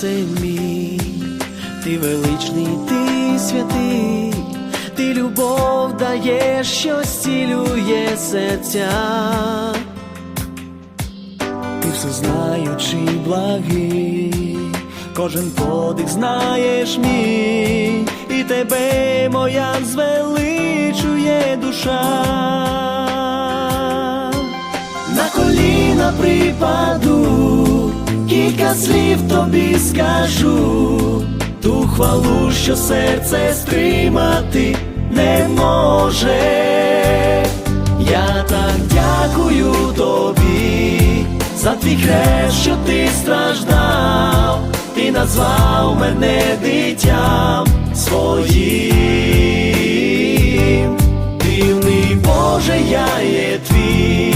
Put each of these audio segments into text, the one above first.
Ісусе мій, ти величний, ти святий, ти любов даєш, що зцілює серця. Ти всезнаючий благий, кожен подих знаєш мій, і тебе моя звеличує душа. На коліна припаду, кілька слів тобі скажу, ту хвалу, що серце стримати не може. Я так дякую тобі за твій хрест, що ти страждав, ти назвав мене дитям своїм. Дивний Боже, я є твій,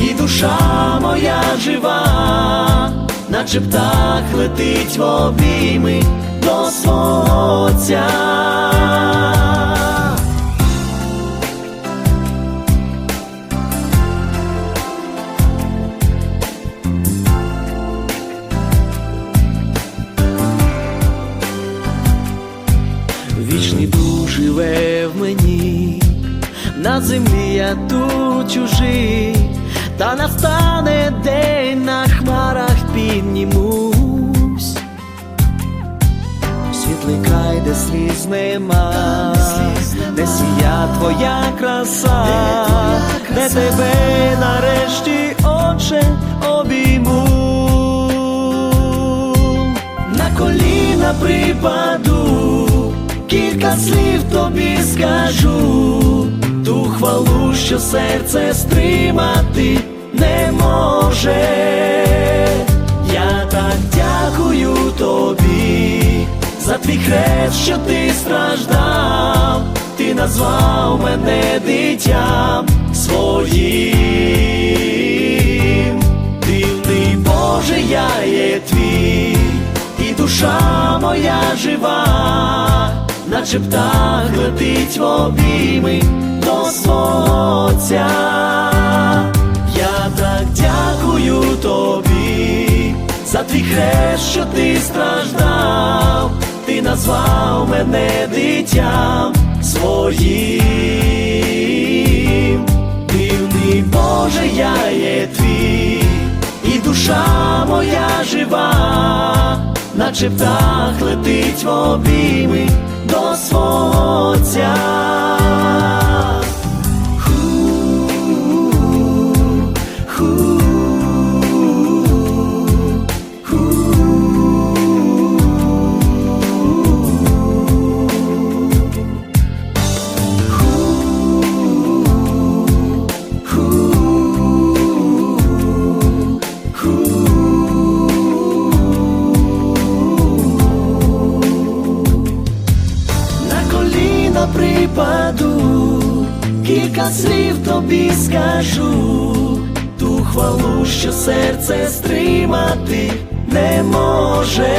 і душа моя жива, наче птах летить в обійми до свого Отця. Вічний дух живе в мені, на землі я тут чужий, та настане день де сліз нема, де сія твоя краса, де тебе нарешті оче обійму. На коліна припаду, кілька слів тобі скажу, ту хвалу, що серце стримати не може. За що ти страждав, ти назвав мене дитям своїм. Дивний Боже, я є твій, і душа моя жива, наче птах летить в обійми до свого. Я так дякую тобі за твій хрест, що ти страждав, ти назвав мене дитям своїм. Дивний Боже, я є твій, і душа моя жива, наче птах летить в обійми до кілька слів тобі скажу, ту хвалу, що серце стримати не може.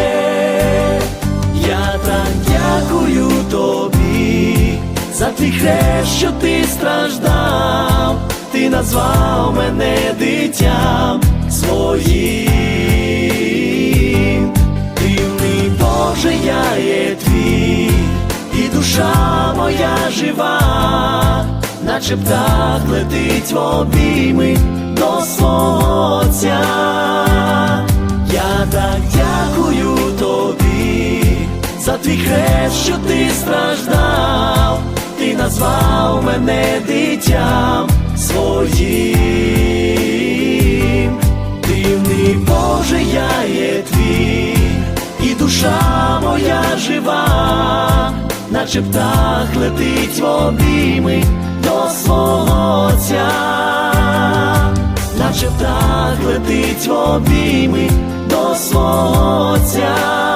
Я так дякую тобі за твій хрест, що ти страждав, ти назвав мене дитям наче птах летить в обійми до свого Отця. Я так дякую тобі за твій хрест, що ти страждав, ти назвав мене дитям своїм. Дивний Боже, я є твій, і душа моя жива, наче птах летить в обійми до свого наче птах летить в обійми до свого.